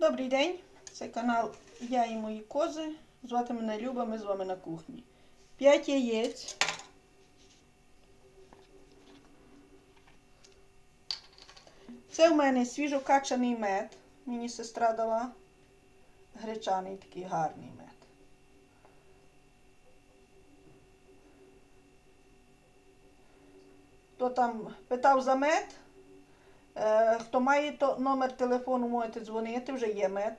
Добрий день, це канал Я і мої кози. Звати мене Люба, ми з вами на кухні. 5 яєць. Це в мене свіжокачаний мед. Мені сестра дала. Гречаний такий гарний мед. Хто там питав за мед? Е, Хто має то номер телефону, можете дзвонити, вже є мед.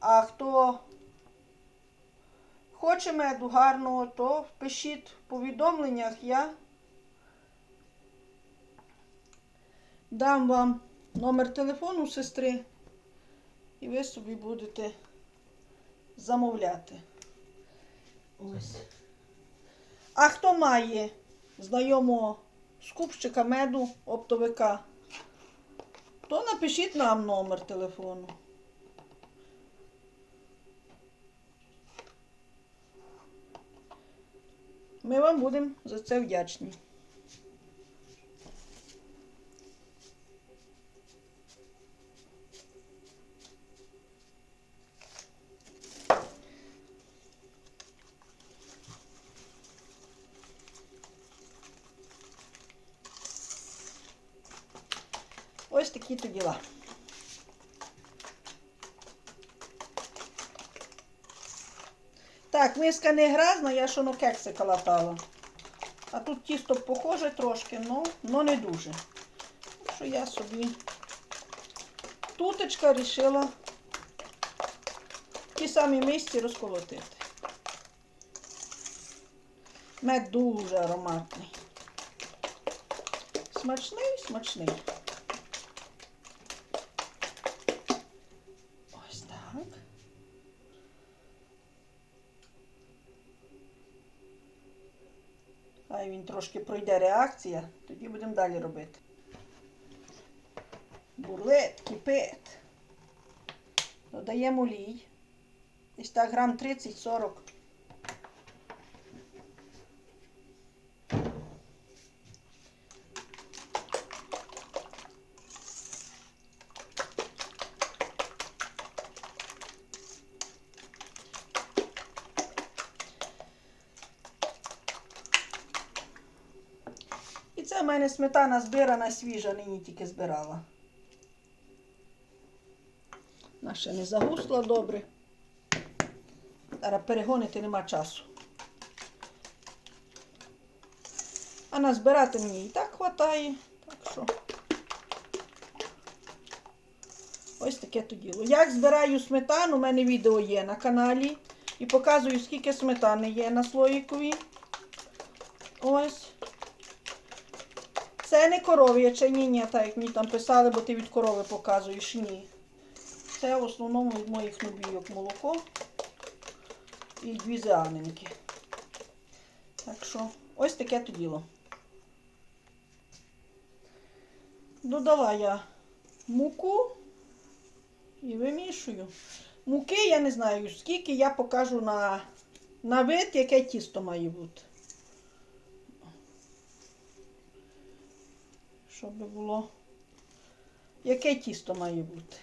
А хто хоче меду гарного, то пишіть в повідомленнях, я дам вам номер телефону сестри, і ви собі будете замовляти. Ось. А хто має знайомого скупщика меду, оптовика, то напишіть нам номер телефону. Ми вам будемо за це вдячні. Ось такі то діла. Так, миска не грязна, я що на кексика латала. А тут тісто похоже трошки, ну, ну не дуже. Що я собі тутечка рішила ті самі місці розколотити. Мед дуже ароматний. Смачний, смачний. Ось так. Хай він трошки пройде реакція, тоді будемо далі робити. Бурлет, кипить. Додаємо олій. Десь так грам 30-40. Мене сметана збирана свіжа, нині тільки збирала. Ще не загусла добре. Зараз перегонити нема часу. А назбирати мені і так хватає. Так що. Ось таке то діло. Як збираю сметану, у мене відео є на каналі. І показую, скільки сметани є на слоїкові. Ось. Це не коров'яче, ні, ні, так як мені там писали, бо ти від корови показуєш, ні. Це в основному від моїх нубійок молоко і дві зеанинки. Так що, ось таке то діло. Додала я муку і вимішую. Муки я не знаю, скільки я покажу на, на вид, яке тісто має бути. Щоб було. Яке тісто має бути?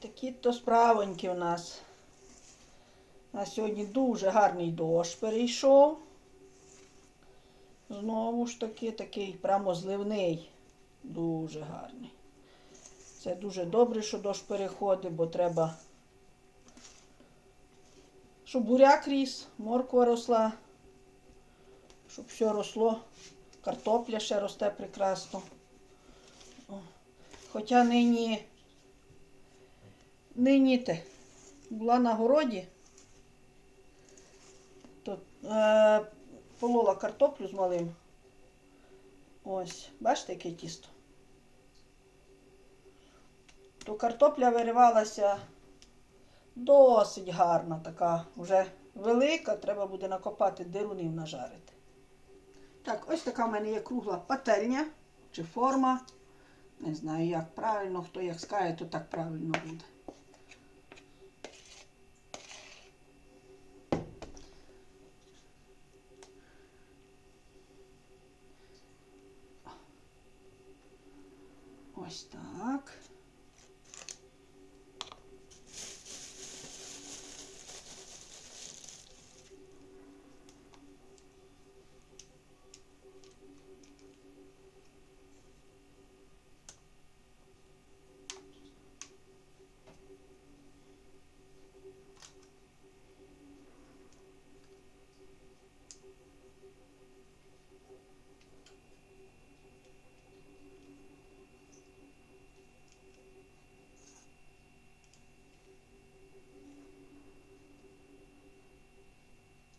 Такі то справоньки у нас. На сьогодні дуже гарний дощ перейшов. Знову ж таки, такий прямо зливний. Дуже гарний. Це дуже добре, що дощ переходить, бо треба, щоб буряк ріс, морква росла, щоб все росло. Картопля ще росте прекрасно. Хоча нині, нині те, була на городі, е, полола картоплю з малим. Ось, бачите, яке тісто. То картопля виривалася досить гарна, така вже велика, треба буде накопати дирунів нажарити. Так, ось така в мене є кругла пательня чи форма. Не знаю, як правильно, хто як скаже, то так правильно буде. Ось так.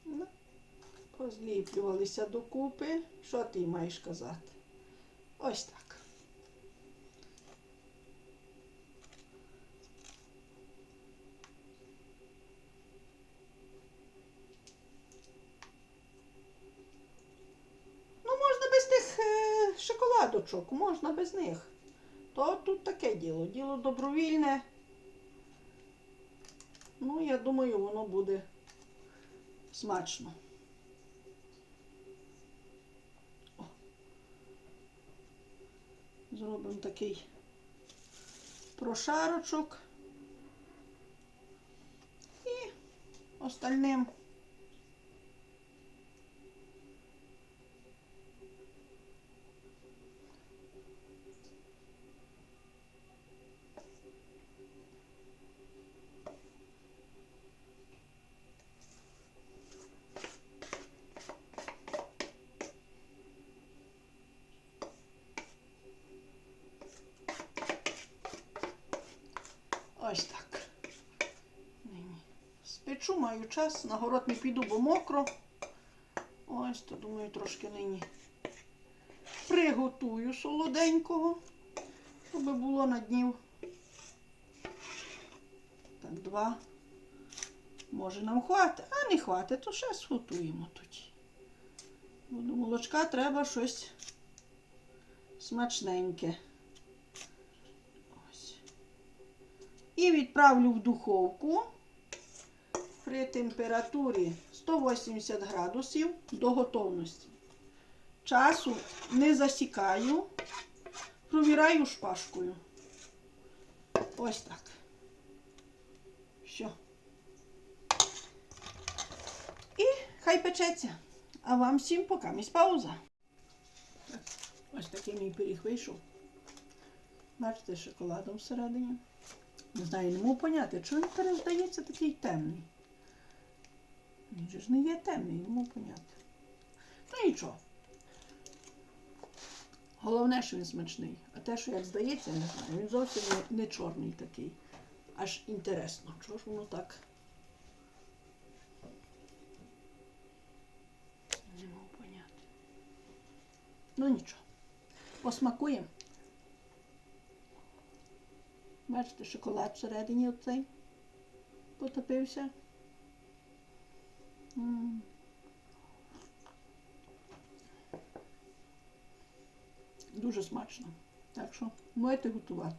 Ну, Позліплювалися докупи. Що ти маєш казати? Ось так. Ну, можна без тих е, шоколадочок, можна без них. То тут таке діло. Діло добровільне. Ну, я думаю, воно буде смачно. Зробимо такий прошарочок. І остальним ось так. Нині Спечу, маю час, на город не піду, бо мокро. Ось, то думаю, трошки нині приготую солоденького, щоб було на днів. Так, два. Може нам хватить, а не хватить, то ще зготуємо тоді. До молочка треба щось смачненьке. Ось. І відправлю в духовку при температурі 180 градусів до готовності. Часу не засікаю, провіраю шпажкою. Ось так. Все. І хай печеться. А вам всім пока місь пауза. Так, ось такий мій пиріг вийшов. Бачите, шоколадом всередині. Не знаю, не можу поняти, чому він перездається такий темний. Він же ж не є темний, можу поняти. Ну нічого. Головне, що він смачний. А те, що як здається, не знаю. Він зовсім не, не чорний такий. Аж інтересно, чого ж воно так. Не можу поняти. Ну нічого. Посмакуємо. Бачите, шоколад всередині оцей потопився. Дуже смачно. Так що можете готувати.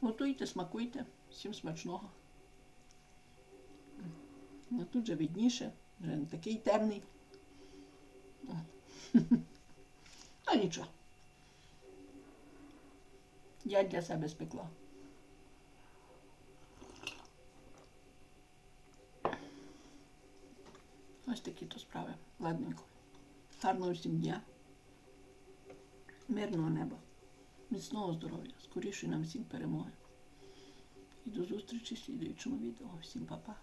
Готуйте, смакуйте. Всім смачного. Ну, тут же видніше, вже не такий темний. А нічого. Я для себе спекла. Ось такі то справи. Ладненько. Гарного всім дня. Мирного неба. Міцного здоров'я. Скоріше нам всім перемоги. І до зустрічі в слідуючому відео. Всім па-па.